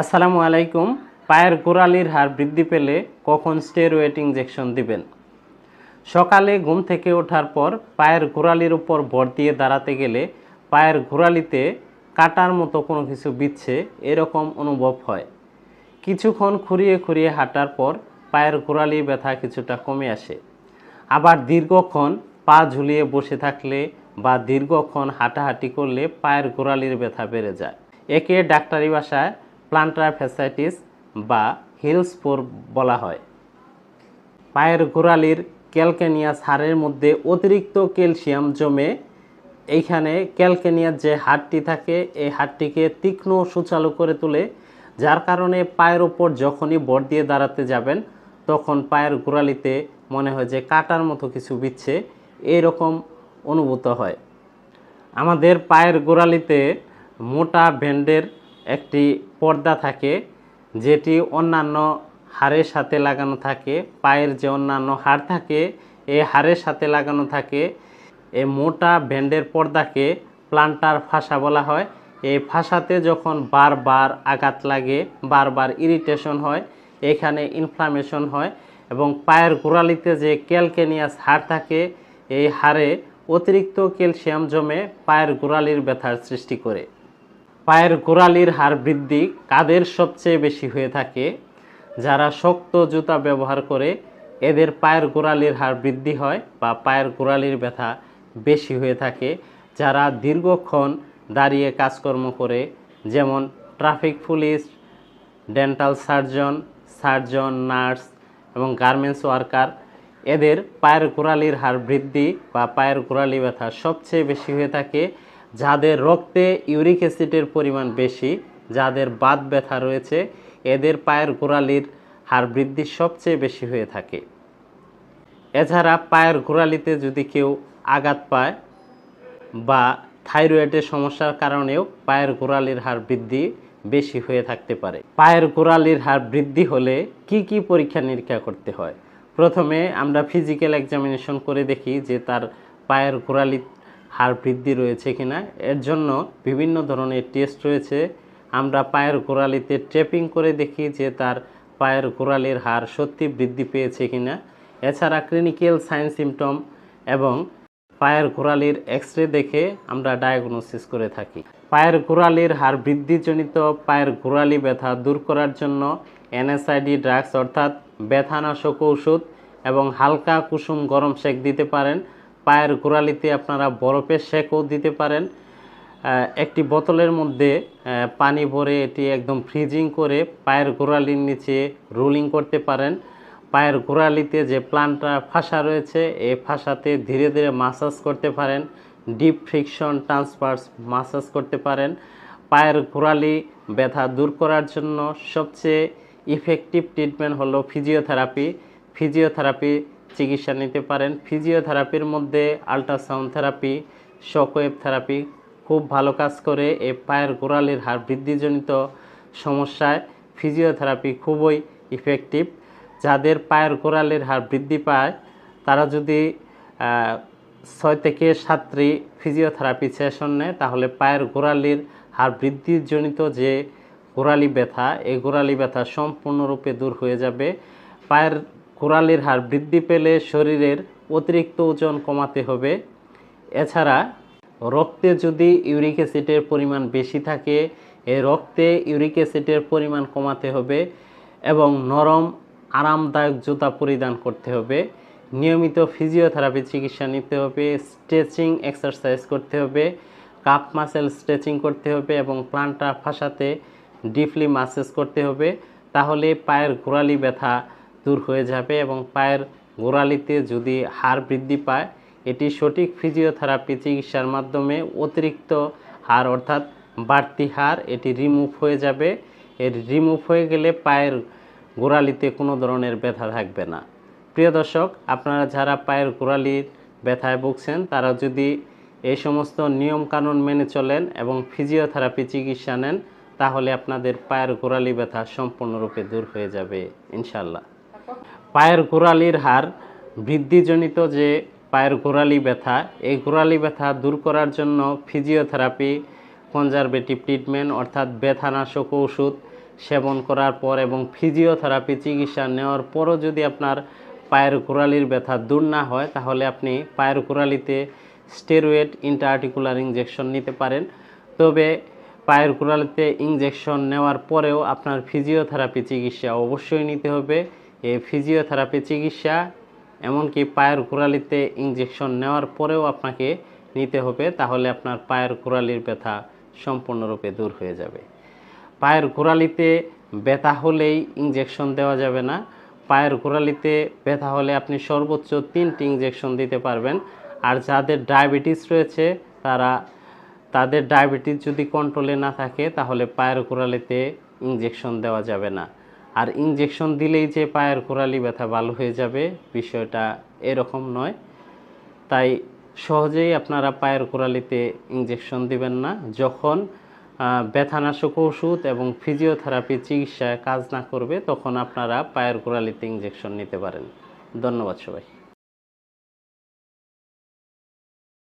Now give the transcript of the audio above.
আসসালামু আলাইকুম। পায়ের গোড়ালির হার বৃদ্ধি পেলে কখন স্টেরয়েড ইঞ্জেকশন দিবেন? সকালে ঘুম থেকে ওঠার পর পায়ের গোড়ালির উপর ভর দিয়ে দাঁড়াতে গেলে পায়ের গোড়ালিতে কাটার মতো কোনো কিছু বিচ্ছে এরকম অনুভব হয়। কিছুক্ষণ খুঁড়িয়ে খুঁড়িয়ে হাঁটার পর পায়ের গোড়ালি ব্যথা কিছুটা কমে আসে। আবার দীর্ঘক্ষণ পা ঝুলিয়ে বসে থাকলে বা দীর্ঘক্ষণ হাঁটাহাঁটি করলে পায়ের গোড়ালির ব্যথা বেড়ে যায়। একে ডাক্তারি ভাষায় প্লান্টার ফ্যাসাইটিস বা হিলস্পোর বলা হয়। পায়ের গোড়ালির ক্যালকেনিয়াস হাড়ের মধ্যে অতিরিক্ত ক্যালসিয়াম জমে এইখানে ক্যালকেনিয়ার যে হাড়টি থাকে, এই হাড়টিকে তীক্ষ্ণ সুচালু করে তোলে, যার কারণে পায়ের ওপর যখনই বর দিয়ে দাঁড়াতে যাবেন, তখন পায়ের গোড়ালিতে মনে হয় যে কাটার মতো কিছু বিচ্ছে, এইরকম অনুভূত হয়। আমাদের পায়ের গোড়ালিতে মোটা ব্যান্ডের একটি পর্দা থাকে, যেটি অন্যান্য হাড়ের সাথে লাগানো থাকে, পায়ের যে অন্যান্য হাড় থাকে এই হাড়ের সাথে লাগানো থাকে। এই মোটা ব্যান্ডের পর্দাকে প্লান্টার ফাঁসা বলা হয়। এই ফাঁসাতে যখন বারবার আঘাত লাগে, বারবার ইরিটেশন হয়, এখানে ইনফ্লামেশন হয় এবং পায়ের গোড়ালিতে যে ক্যালকেনিয়াস হাড় থাকে, এই হাড়ে অতিরিক্ত ক্যালসিয়াম জমে পায়ের গোড়ালির ব্যথার সৃষ্টি করে। পায়ের গোড়ালির হার বৃদ্ধি কাদের সবচেয়ে বেশি হয়ে থাকে? যারা শক্ত জুতা ব্যবহার করে এদের পায়ের গোড়ালির হার বৃদ্ধি হয় বা পায়ের গোড়ালির ব্যথা বেশি হয়ে থাকে। যারা দীর্ঘক্ষণ দাঁড়িয়ে কাজকর্ম করে, যেমন traffic police, dental surgeon surgeon, nurse এবং গার্মেন্টস ওয়ার্কার, এদের পায়ের গোড়ালির হার বৃদ্ধি বা পায়ের গোড়ালি ব্যথা সবচেয়ে বেশি হয়ে থাকে। যাদের রক্তে ইউরিক অ্যাসিডের পরিমাণ বেশি, যাদের বাত ব্যথা রয়েছে, এদের পায়ের গোড়ালির হার বৃদ্ধি সবচেয়ে বেশি হয়ে থাকে। এছাড়া পায়ের গোড়ালিতে যদি কেউ আঘাত পায় বা থাইরয়েডের সমস্যার কারণেও পায়ের গোড়ালির হার বৃদ্ধি বেশি হয়ে থাকতে পারে। পায়ের গোড়ালির হার বৃদ্ধি হলে কি কি পরীক্ষা নিরীক্ষা করতে হয়? প্রথমে আমরা ফিজিক্যাল এক্সামিনেশন করে দেখি যে তার পায়ের গোড়ালি হার বৃদ্ধি রয়েছে কিনা, এর জন্য বিভিন্ন ধরনের টেস্ট রয়েছে। আমরা পায়ের গোড়ালিতে ট্রেপিং করে দেখি যে তার পায়ের গোড়ালির হার সত্যি বৃদ্ধি পেয়েছে কিনা। এছাড়া ক্লিনিক্যাল সাইন সিমটম এবং পায়ের গোড়ালির এক্স রে দেখে আমরা ডায়াগনোসিস করে থাকি। পায়ের গোড়ালির হার বৃদ্ধিজনিত পায়ের গোড়ালি ব্যথা দূর করার জন্য এনএসআইডি ড্রাগস অর্থাৎ ব্যথানাশক ঔষধ এবং হালকা কুসুম গরম সেক দিতে পারেন। পায়ের গোড়ালিতে আপনারা বরফের সেকও দিতে পারেন। একটি বোতলের মধ্যে পানি ভরে এটি একদম ফ্রিজিং করে পায়ের গোড়ালির নিচে রোলিং করতে পারেন। পায়ের গোড়ালিতে যে প্লান্টটা ফাঁসা রয়েছে এই ফাঁসাতে ধীরে ধীরে মাসাজ করতে পারেন। ডিপ ফ্রিকশন ট্রান্সফার্স মাসাজ করতে পারেন। পায়ের গোড়ালি ব্যথা দূর করার জন্য সবচেয়ে ইফেক্টিভ ট্রিটমেন্ট হলো ফিজিওথেরাপি ফিজিওথেরাপি চিকিৎসা নিতে পারেন। ফিজিওথেরাপির মধ্যে আল্ট্রাসাউন্ড থেরাপি, শকওয়েভ থেরাপি খুব ভালো কাজ করে। এ পায়ের গোড়ালির হার বৃদ্ধিজনিত সমস্যায় ফিজিওথেরাপি খুবই ইফেক্টিভ যাদের পায়ের গোড়ালির হার বৃদ্ধি পায়, তারা যদি ছয় থেকে সাতটি ফিজিওথেরাপি সেশন নেয়, তাহলে পায়ের গোড়ালির হার বৃদ্ধিজনিত যে গোড়ালি ব্যথা এই গোড়ালি ব্যথা সম্পূর্ণরূপে দূর হয়ে যাবে। পায়ের গোড়ালির হার বৃদ্ধি পেলে শরীরের অতিরিক্ত ওজন কমাতে হবে। এছাড়া, রক্তে যদি ইউরিক অ্যাসিডের পরিমাণ বেশি থাকে, এ রক্তে ইউরিক অ্যাসিডের পরিমাণ কমাতে হবে এবং নরম, আরামদায়ক জুতা পরিধান করতে হবে। নিয়মিত ফিজিওথেরাপি চিকিৎসা নিতে হবে, স্ট্রেচিং এক্সারসাইজ করতে হবে, কাপ মাসেল স্ট্রেচিং করতে হবে এবং প্লান্টা ফাঁসাতে ডিপলি মাসেজ করতে হবে। তাহলে পায়ের গোড়ালি ব্যথা দূর হয়ে যাবে এবং পায়ের গোড়ালিতে যদি হাড় বৃদ্ধি পায়, এটি সঠিক ফিজিওথেরাপি চিকিৎসার মাধ্যমে অতিরিক্ত হাড় অর্থাৎ বাড়তি হাড়, এটি রিমুভ হয়ে যাবে। এর রিমুভ হয়ে গেলে পায়ের গোড়ালিতে কোনো ধরনের ব্যথা থাকবে না। প্রিয় দর্শক, আপনারা যারা পায়ের গোড়ালির ব্যথায় ভুগছেন, তারা যদি এই সমস্ত নিয়মকানুন মেনে চলেন এবং ফিজিওথেরাপি চিকিৎসা নেন, তাহলে আপনাদের পায়ের গোড়ালি ব্যথা সম্পূর্ণরূপে দূর হয়ে যাবে ইনশাল্লাহ পায়ের গোড়ালির হার বৃদ্ধিজনিত যে পায়ের গোড়ালি ব্যথা, এই গোড়ালি ব্যথা দূর করার জন্য ফিজিওথেরাপি, কনজারভেটিভ ট্রিটমেন্ট অর্থাৎ ব্যথানাশক ওষুধ সেবন করার পর এবং ফিজিওথেরাপি চিকিৎসা নেওয়ার পরও যদি আপনার পায়ের গোড়ালির ব্যথা দূর না হয়, তাহলে আপনি পায়ের গোড়ালিতে স্টেরয়েড ইন্টারআর্টিকুলার ইঞ্জেকশন নিতে পারেন। তবে পায়ের গোড়ালিতে ইঞ্জেকশন নেওয়ার পরেও আপনার ফিজিওথেরাপি চিকিৎসা অবশ্যই নিতে হবে। এই ফিজিওথেরাপি চিকিৎসা, এমনকি পায়ের গোড়ালিতে ইঞ্জেকশন নেওয়ার পরেও আপনাকে নিতে হবে, তাহলে আপনার পায়ের গোড়ালির ব্যথা সম্পূর্ণরূপে দূর হয়ে যাবে। পায়ের গোড়ালিতে ব্যথা হলেই ইঞ্জেকশন দেওয়া যাবে না। পায়ের গোড়ালিতে ব্যথা হলে আপনি সর্বোচ্চ তিনটি ইঞ্জেকশন দিতে পারবেন। আর যাদের ডায়াবেটিস রয়েছে, তারা, তাদের ডায়াবেটিস যদি কন্ট্রোলে না থাকে, তাহলে পায়ের গোড়ালিতে ইঞ্জেকশন দেওয়া যাবে না। আর ইঞ্জেকশন দিলেই যে পায়ের গোড়ালি ব্যথা ভালো হয়ে যাবে, বিষয়টা এরকম নয়। তাই সহজেই আপনারা পায়ের গোড়ালিতে ইঞ্জেকশন দিবেন না। যখন ব্যথানাশক ওষুধ এবং ফিজিওথেরাপি চিকিৎসায় কাজ না করবে, তখন আপনারা পায়ের গোড়ালিতে ইঞ্জেকশন নিতে পারেন। ধন্যবাদ সবাই